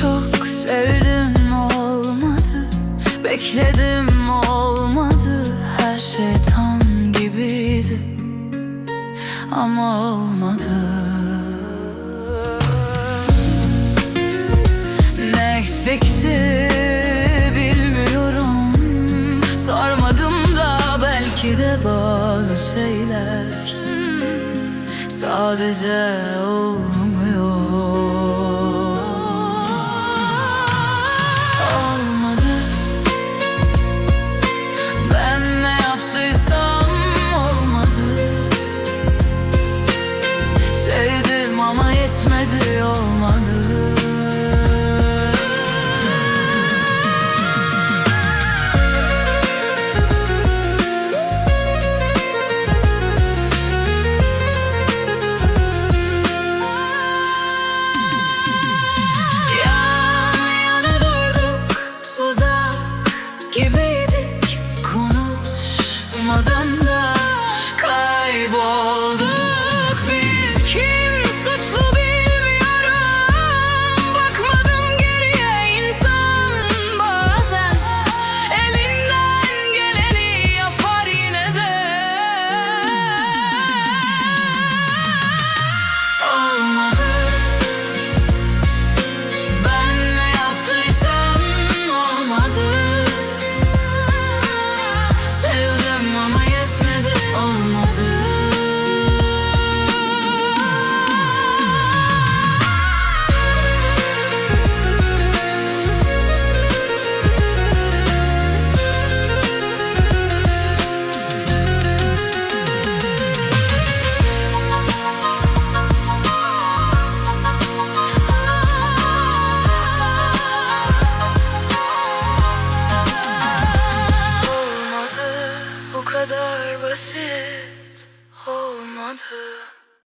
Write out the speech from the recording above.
Çok sevdim olmadı. Bekledim olmadı. Her şey tam gibiydi. Ama olmadı. Ne eksikti bilmiyorum. Sormadım da belki de bazı şeyler. Sadece olmuyor. Olmadı. Ben ne yaptıysam olmadı. Sevdim ama yetmedi olmadı Give it kadar basit olmadı